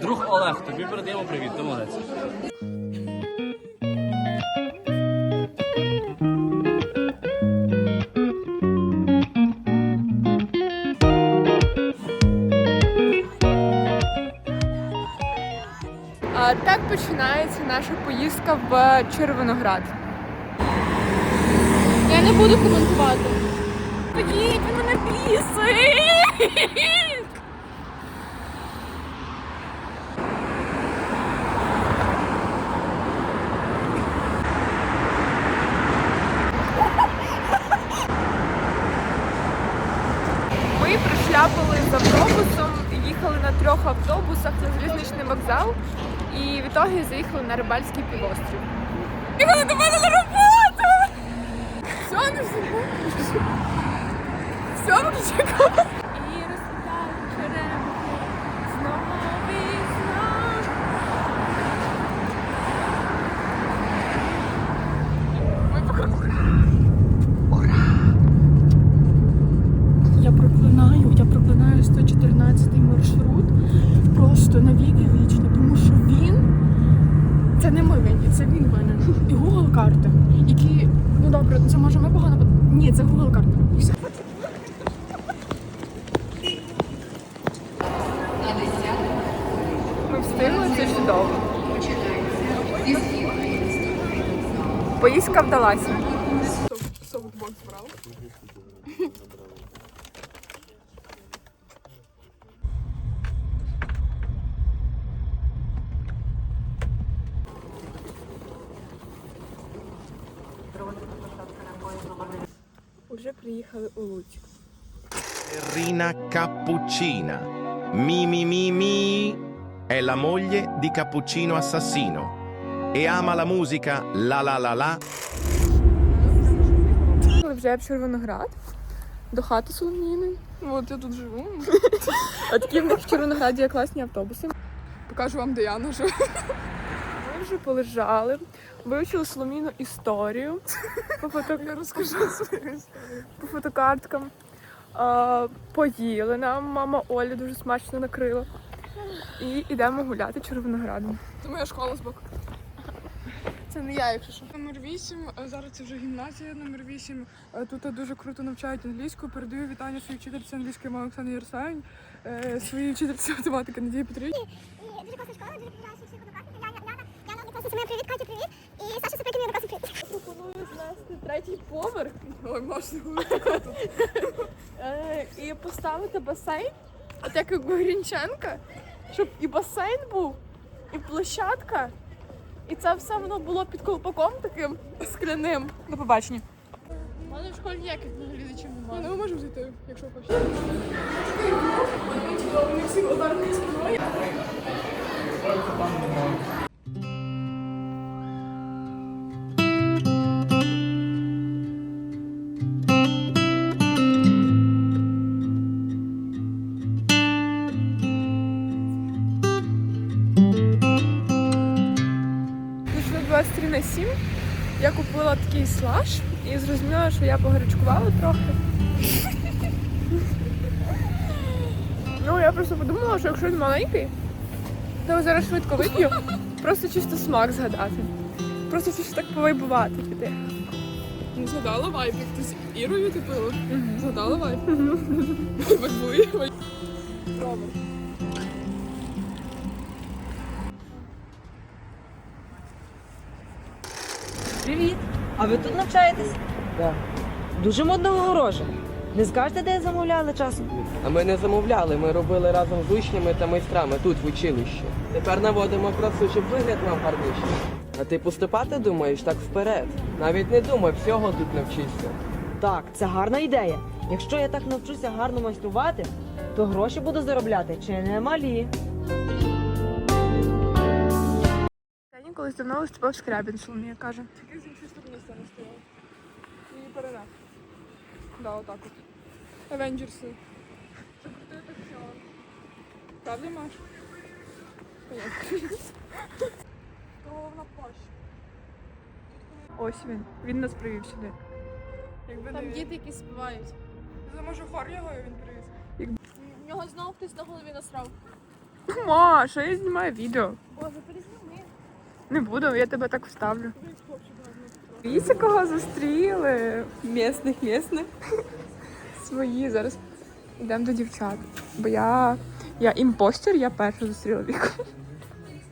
Друг Олег, тобі передаємо привіт, ти молодець. Так починається наша поїздка в Червоноград. Я не буду коментувати. Поїдь, він мене бісить! Ми пришляпали з автобусом, їхали на трьох автобусах на залізничний вокзал і в ітогі заїхали на Рибальський півострів. коли до мене на роботу! Все, не все. Все, виключай. Поїздка вдалася. Софтбокс брав. Уже приїхали у Луцьк. Rina Cappuccina. Mi mi mi mi è la moglie di Cappuccino Assassino E ama la musica la la la la. Ми вже в Червоноград до хати Соломіни. От я тут живу. А такі в них в Червонограді є класні автобуси. Покажу вам, де Яна живе. Ми вже полежали, вивчили Соломіну історію по, фото... Я розкажу свою історію. по фотокарткам. А, поїли нам, мама Оля дуже смачно накрила. І йдемо гуляти Червоноградом. Це моя школа з боку. Це не я, якщо що. Номер 8, зараз це вже гімназія номер 8. Е, Тут дуже круто навчають англійську. Передаю вітання своїй вчительці англійської мови Оксані е, своїй вчительці математики Надії Петрівні. Дуже класна школа, дуже подобається всі однокласники. Яна, Яна, Яна однокласниця моя привіт, Катя, привіт. І Саша Суприкін, мій однокласник, привіт. Пропоную знести третій поверх Ой, можна. е, і поставити басейн, от як у Грінченка, щоб і басейн був, і площадка, і це все воно було під колпаком таким скляним. До побачення. У мене в школі ніяких наглядачів Ну, ми можемо зайти, якщо хочете. Вони всі одарні спиною. Слаж і зрозуміла, що я погарячкувала трохи. Ну, я просто подумала, що якщо він маленький, то я зараз швидко вип'ю. Просто чисто смак згадати. Просто чисто так повайбувати піти. Ну, Згадала вайб, як ти з Ірою ти пила. Згадала вайб. Вайбує. Робимо. А ви тут навчаєтесь? Так. Дуже модного огорожа. Не скажете, де замовляли часом? А ми не замовляли, ми робили разом з учнями та майстрами тут, в училищі. Тепер наводимо красу, щоб вигляд мав гарніший. А ти поступати думаєш так вперед. Навіть не думай, всього тут навчишся. Так, це гарна ідея. Якщо я так навчуся гарно майструвати, то гроші буду заробляти чи не малі. Колись давно виступав Скрябін, Соломія каже. Тільки з іншої сторони стане стояла. І перенес. Да, отак от. Авенджерси. Це крутий атакціон. Правда, Маш? То головна площа. Ось він. Він нас привів сюди. Якби Там не діти, які співають. він. Може, хор його він привіз. В нього знову хтось на голові насрав. Маша, я знімаю відео. Боже, перезніми. Не буду, я тебе так вставлю. Дивіться, кого зустріли. Місних, місних. Свої. Зараз йдемо до дівчат. Бо я. Я імпостер, я перша зустріла віку.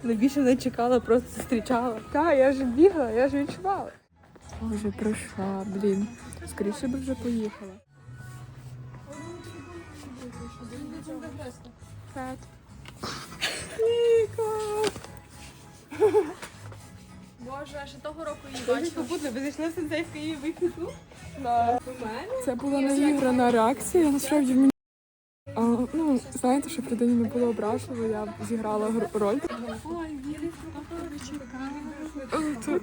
Найбільше не чекала, просто зустрічала. Так, я ж бігла, я ж відчувала. Вже пройшла, блін. Скоріше би вже поїхала. П'ять. Боже, ще того року її Дуже ви зайшли в сенсей в Києві вийшли тут? Це була наіграна реакція. Насправді мені. А, ну, знаєте, щоб людині не було ображливо, я зіграла гр- роль.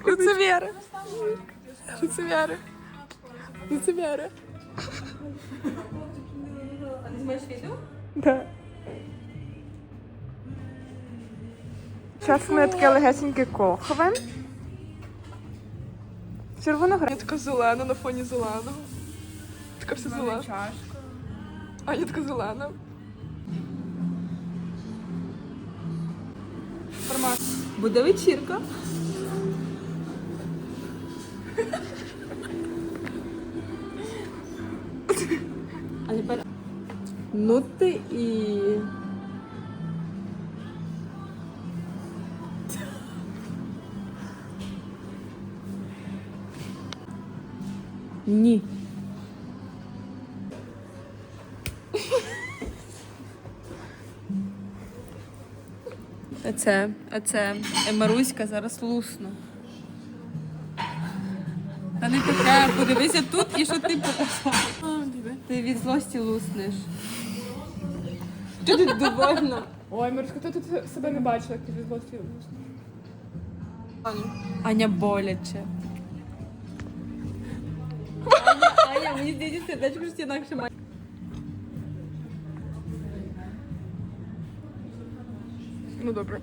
Лицеміри. Лицеміри. Лицеміри. Ти знімаєш відео? Да. Зараз ми таке легесеньке кохове. Червона гра. така зелена на фоні зеленого. Така вся зелена. А я така зелена. Буде вечірка. А тепер. Ну ти і. Ні. А це, а це Маруська зараз лусну. Та не таке, подивися тут і що ти показав. Ти від злості луснеш. Ти тут довольна. Ой, Маришка, ти тут себе не бачила, як ти від злості. луснеш. Аня боляче. Мені здається, сердечко щось інакше має. Ну добре.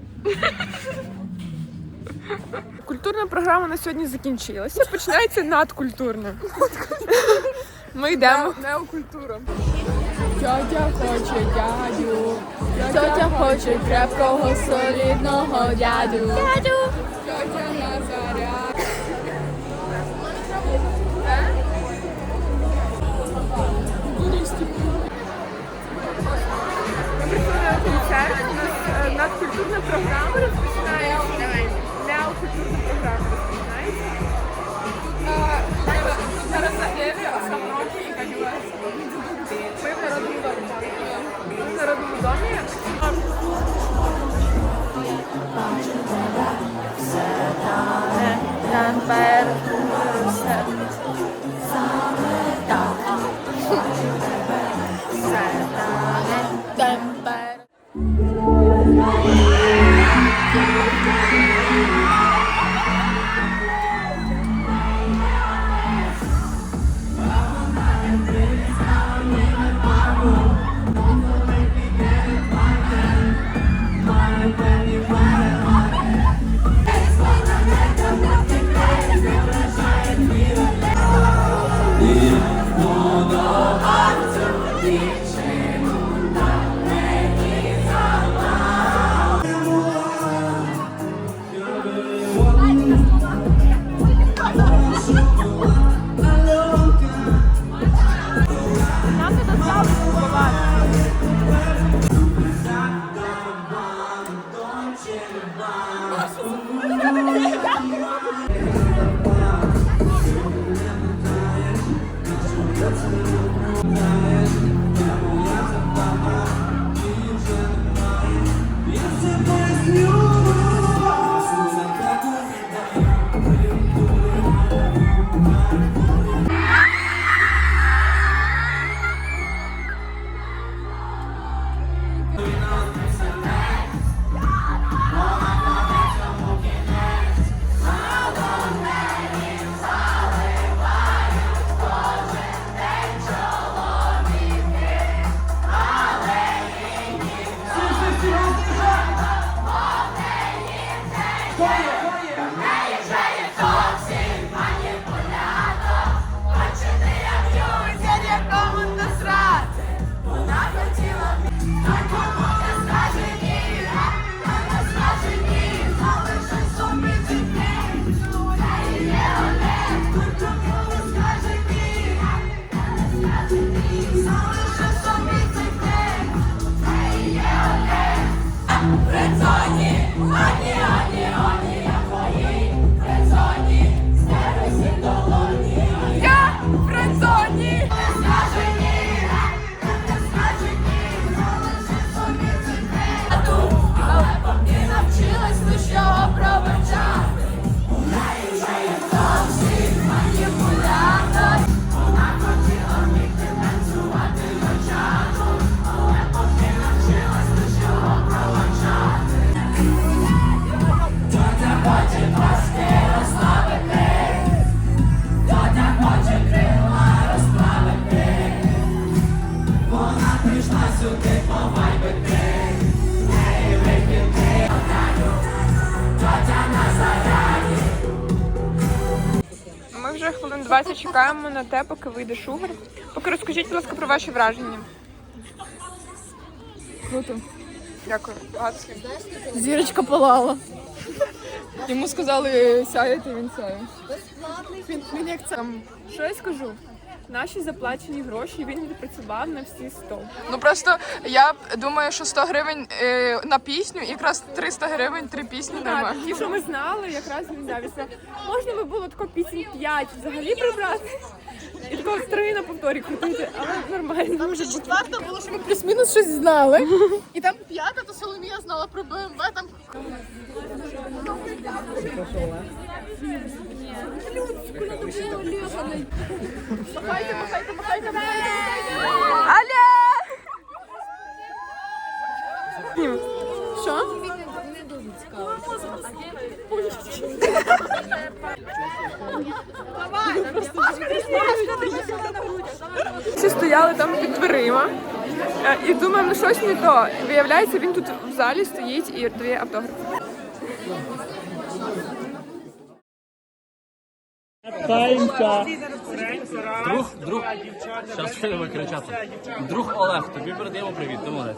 Культурна програма на сьогодні закінчилася. Починається надкультурна. Ми йдемо. Неокультура. Тьотя хоче дядю. Тьотя хоче крепкого солідного дядю. Дядю. Нам Ми вже хвилин 20 чекаємо на те, поки вийде шугар. Поки розкажіть, будь ласка, про ваші враження. Круто. Дякую. Слів. Зірочка палала. Йому сказали сяяти, він сяє. Він, він як це. Що я скажу? Наші заплачені гроші він відпрацював на всі 100. Ну просто я думаю, що 100 гривень е, на пісню, і якраз 300 гривень три пісні нема. Ті, що ми знали, якраз він завісна. Можна би було тако пісень 5 взагалі прибрати. І такого три на повторі крутити, але нормально. Там вже четверта було, що ми плюс-мінус щось знали. І там п'ята, то Соломія знала про БМВ, там Махайте, махайте, махайте, махайте. Аля! Що? Всі стояли там під дверима е, і думаємо, ну щось не то. Виявляється, він тут в залі стоїть і дає автограф. Друг, друг. Зараз будемо кричати. Друг Олег, тобі передаємо привіт, ти молодець.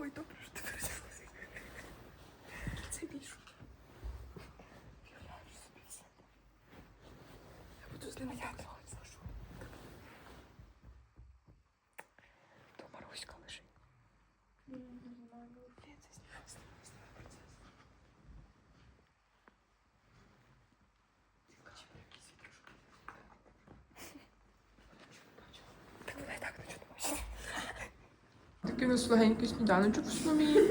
Ой, добре, що ти передалася. Це більше. Уявляєш собі це. Я буду з ними як схожу. То Маруська лежить. Ні, це знімай, знімай, знімай процес. Так, давай так, нічого не бачиш. Такий нас легенький сніданочок в сумі.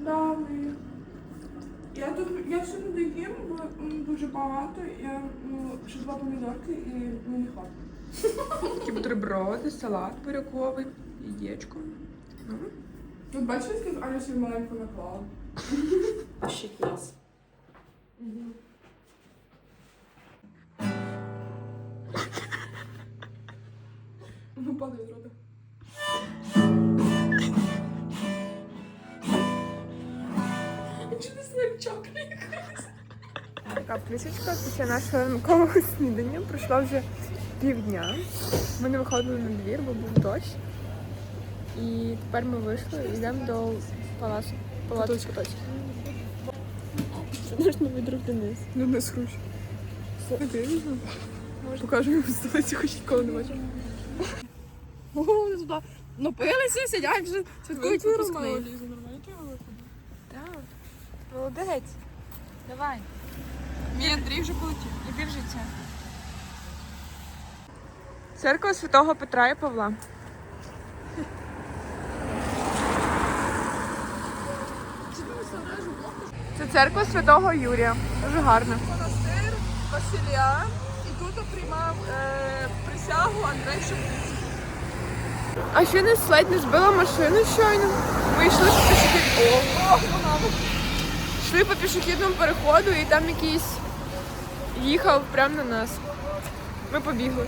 Да, ми. Я тут я не доїм, бо м, дуже багато. Я ну, ще два помідорки і не хватить. Такі бутерброди, салат буряковий, яєчко. Ну, Тут бачите, скільки Аня собі маленько наклала? Ще клас. Ну, падає з рота. Не така плісочка після нашого ранкового снідання пройшла вже півдня. Ми не виходили на двір, бо був дощ. І тепер ми вийшли і йдемо до палацу. Палацу Потоцький. Це наш новий друг Денис. Ну не схруч. Покажу йому столиці, хоч ніколи не бачив. Напилися, сидять вже святкують випускний. Молодець. Давай, Мій Андрій вже полетів. іди в життя. Церква святого Петра і Павла. Це церква святого Юрія. Дуже гарна. Монастир Василія. І тут приймав е, присягу Андрей Шептицький. А ще нас ледь не збила машину щойно. Ми йшли по пішохід... О, йшли по пішохідному переходу і там якийсь їхав прямо на нас. Ми побігли.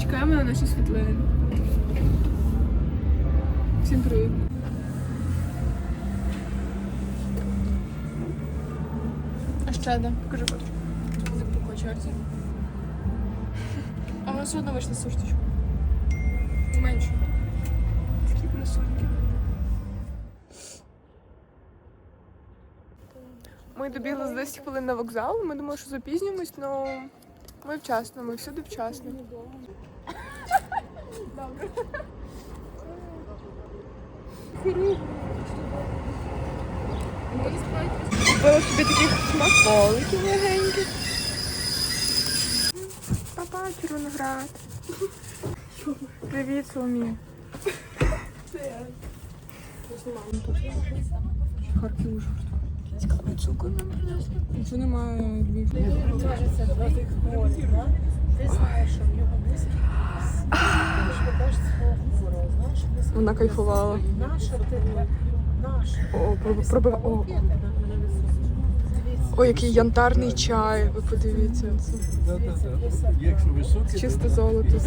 Чекаємо на наші світлини. Всім привіт. А ще де? Покажи фото. По черзі. А ми все одно вийшли з суштичку. Менше. Такі красунки. Ми добігли за 10 хвилин на вокзал. Ми думали, що запізнюємось, але ми вчасно, ми всюди вчасно. Купила собі таких смаколиків легеньких. Папа, Червоноград. Привіт, Соломія. Харків Ужгород. Цукор нам принесли. Нічого немає Львів. Вона кайфувала. О, проб- пробив. О. Ой, який янтарний чай. Ви подивіться. Чисте золото.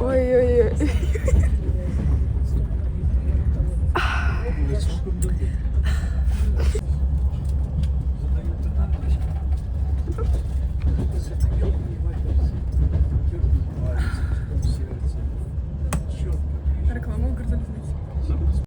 Ой-ой-ой.